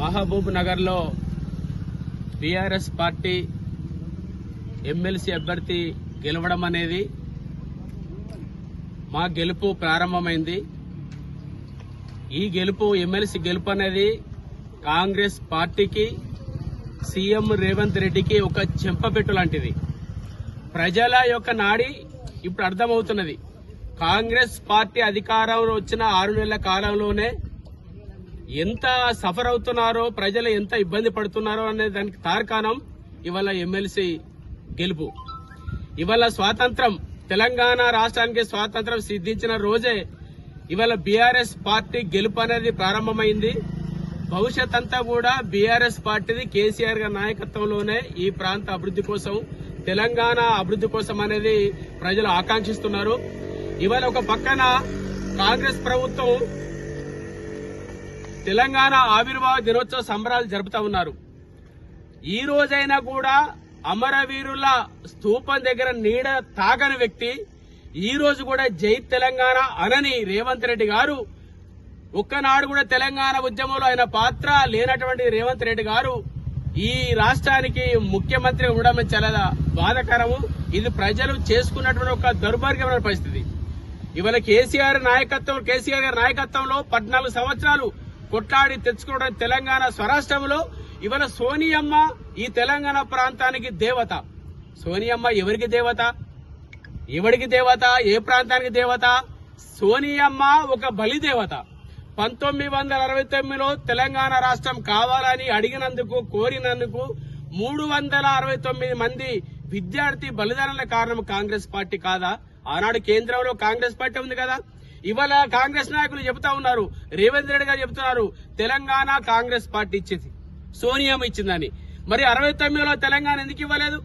మహబూబ్ నగర్లో TRS party MLC అభ్యర్థి గెలవడం అనేది మా గెలుపు ప్రారంభమైంది. ఈ గెలుపు ఎమ్మెల్సీ గెలుపు అనేది కాంగ్రెస్ పార్టీకి సీఎం రేవంత్ రెడ్డికి ఒక చెంపపెట్టు లాంటిది. ప్రజల యొక్క నాడి ఇప్పుడు అర్థమవుతున్నది. కాంగ్రెస్ పార్టీ అధికారంలో వచ్చిన ఆరు నెలల కాలంలోనే ఎంత సఫర్ అవుతున్నారో ప్రజలు ఎంత ఇబ్బంది పడుతున్నారో అనే దానికి తార్కాణం ఇవాళ ఎమ్మెల్సీ గెలుపు. ఇవాళ స్వాతంత్రం తెలంగాణ రాష్ట్రానికి స్వాతంత్రం సిద్ధించిన రోజే ఇవాళ బీఆర్ఎస్ పార్టీ గెలుపు అనేది ప్రారంభమైంది. భవిష్యత్ అంతా కూడా బీఆర్ఎస్ పార్టీది కేసీఆర్ గారి నాయకత్వంలోనే ఈ ప్రాంత అభివృద్ధి కోసం తెలంగాణ అభివృద్ధి కోసం అనేది ప్రజలు ఆకాంక్షిస్తున్నారు. ఇవాళ ఒక పక్కన కాంగ్రెస్ ప్రభుత్వం తెలంగాణ ఆవిర్భావ దినోత్సవ సంబరాలు జరుపుతా ఉన్నారు. ఈ రోజైనా కూడా అమరవీరుల స్థూపం దగ్గర నీడ తాగని వ్యక్తి ఈ రోజు కూడా జై తెలంగాణ అనని రేవంత్ రెడ్డి గారు ఒక్కనాడు కూడా తెలంగాణ ఉద్యమంలో ఆయన పాత్ర లేనటువంటి రేవంత్ రెడ్డి గారు ఈ రాష్ట్రానికి ముఖ్యమంత్రి ఉండడం చాలా బాధకరము. ఇది ప్రజలు చేసుకున్నటువంటి ఒక దౌర్భాగ్యమైన పరిస్థితి. ఇవాళ కేసీఆర్ నాయకత్వం కేసీఆర్ గారి నాయకత్వంలో పద్నాలుగు సంవత్సరాలు కొట్లాడి తెచ్చుకోవడం తెలంగాణ స్వరాష్ట్రంలో. ఇవాళ సోనియమ్మ ఈ తెలంగాణ ప్రాంతానికి దేవత. సోనియమ్మ ఎవరికి దేవత? ఎవరికి దేవత? ఏ ప్రాంతానికి దేవత? సోనియమ్మ ఒక బలి దేవత. పంతొమ్మిది వందల అరవై తొమ్మిదిలో తెలంగాణ రాష్ట్రం కావాలని అడిగినందుకు కోరినందుకు మూడు వందల అరవై తొమ్మిది మంది విద్యార్థి బలిదానాల కారణం కాంగ్రెస్ పార్టీ కాదా? ఆనాడు కేంద్రంలో కాంగ్రెస్ పార్టీ ఉంది కదా? ఇవాళ కాంగ్రెస్ నాయకులు చెబుతా ఉన్నారు. రేవంత్ రెడ్డి గారు చెబుతున్నారు తెలంగాణ కాంగ్రెస్ పార్టీ ఇచ్చింది. సోనియం ఇచ్చిందని. మరి అరవై తొమ్మిదిలో తెలంగాణ ఎందుకు ఇవ్వలేదు?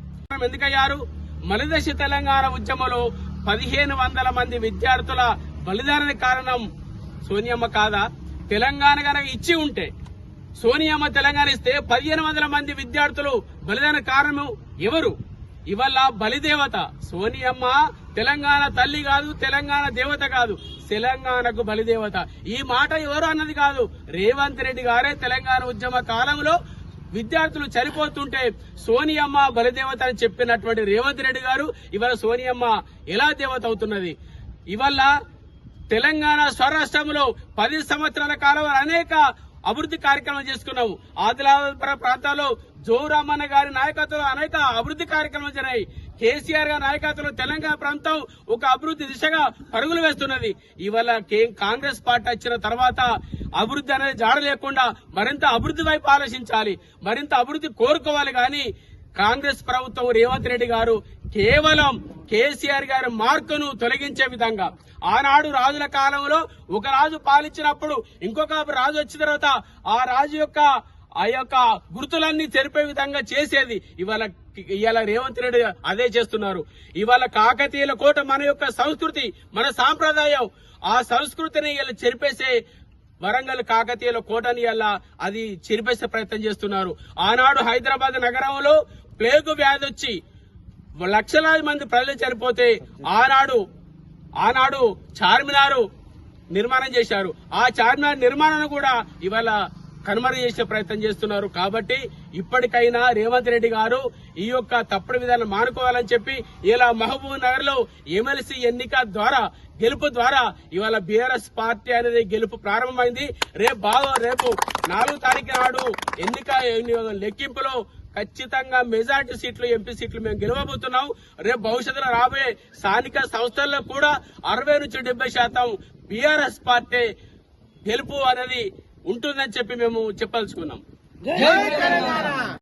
ఎందుకయ్యారు మలిదశ తెలంగాణ ఉద్యమంలో పదిహేను వందల మంది విద్యార్థుల బలిదానానికి కారణం సోనియమ్మ కాదా? తెలంగాణ కనుక ఇచ్చి ఉంటే సోనియమ్మ తెలంగాణ ఇస్తే పదిహేను వందల మంది విద్యార్థులు బలిదాన కారణం ఎవరు? ఇవాళ బలిదేవత సోనియమ్మ తెలంగాణ తల్లి కాదు తెలంగాణ దేవత కాదు. తెలంగాణకు బలిదేవత. ఈ మాట ఎవరు అన్నది కాదు. రేవంత్ రెడ్డి గారే తెలంగాణ ఉద్యమ కాలంలో విద్యార్థులు చనిపోతుంటే సోనియమ్మ బలిదేవత అని చెప్పినటువంటి రేవంత్ రెడ్డి గారు ఇవాళ సోనియమ్మ ఎలా దేవత అవుతున్నది? ఇవల్ల తెలంగాణ స్వరాష్ట్రంలో పది సంవత్సరాల కాలంలో అనేక అభివృద్ధి కార్యక్రమాలు చేసుకున్నావు. ఆదిలాబాద్ ప్రాంతాల్లో జోరామన్న గారి నాయకత్వంలో అనేక అభివృద్ధి కార్యక్రమాలు జరిగాయి. కేసీఆర్ గారి నాయకత్వంలో తెలంగాణ ప్రాంతం ఒక అభివృద్ధి దిశగా పరుగులు వేస్తున్నది. ఇవాళ కే- కాంగ్రెస్ పార్టీ వచ్చిన తర్వాత అభివృద్ధి అనేది జాడ లేకుండా మరింత అభివృద్ధి వైపు ఆలోచించాలి. మరింత అభివృద్ధి కోరుకోవాలి కానీ కాంగ్రెస్ ప్రభుత్వం రేవంత్ రెడ్డి గారు కేవలం కేసీఆర్ గారి మార్కును తొలగించే విధంగా. ఆనాడు రాజుల కాలంలో ఒక రాజు పాలించినప్పుడు ఇంకొక రాజు వచ్చిన తర్వాత ఆ రాజు యొక్క ఆ యొక్క గుర్తులన్నీ తెరిపే విధంగా చేసేది. ఇవాళ ఇవాళ రేవంత్ రెడ్డి అదే చేస్తున్నారు. ఇవాళ కాకతీయుల కోట మన యొక్క సంస్కృతి మన సాంప్రదాయం. ఆ సంస్కృతిని ఇలా చెరిపేసే వరంగల్ కాకతీయుల కోటని అలా అది చెరిపేసే ప్రయత్నం చేస్తున్నారు. ఆనాడు హైదరాబాద్ నగరంలో ప్లేగు వ్యాధి వచ్చి లక్షలాది మంది ప్రజలు చనిపోతే ఆనాడు ఆనాడు చార్మినారు నిర్మాణం చేశారు. ఆ చార్మినార్ నిర్మాణాన్ని కూడా ఇవాళ కనుమరు చేసే ప్రయత్నం చేస్తున్నారు. కాబట్టి ఇప్పటికైనా రేవంత్ రెడ్డి గారు ఈ యొక్క తప్పుడు విధానం మానుకోవాలని చెప్పి ఇలా మహబూబ్ నగర్లో ఎమ్మెల్సీ ఎన్నిక ద్వారా గెలుపు ద్వారా ఇవాళ బీఆర్ఎస్ పార్టీ అనేది గెలుపు ప్రారంభమైంది. రేపు బాగా రేపు నాలుగు తారీఖు నాడు ఎన్నిక లెక్కింపులో ఖచ్చితంగా మెజార్టీ సీట్లు ఎంపీ సీట్లు మేము గెలవబోతున్నాం. రేపు భవిష్యత్తులో రాబోయే స్థానిక సంస్థల్లో కూడా అరవై నుంచి డెబ్బై శాతం బీఆర్ఎస్ పార్టీ గెలుపు అనేది ఉంటుందని చెప్పి మేము చెప్పదలుచుకున్నాం.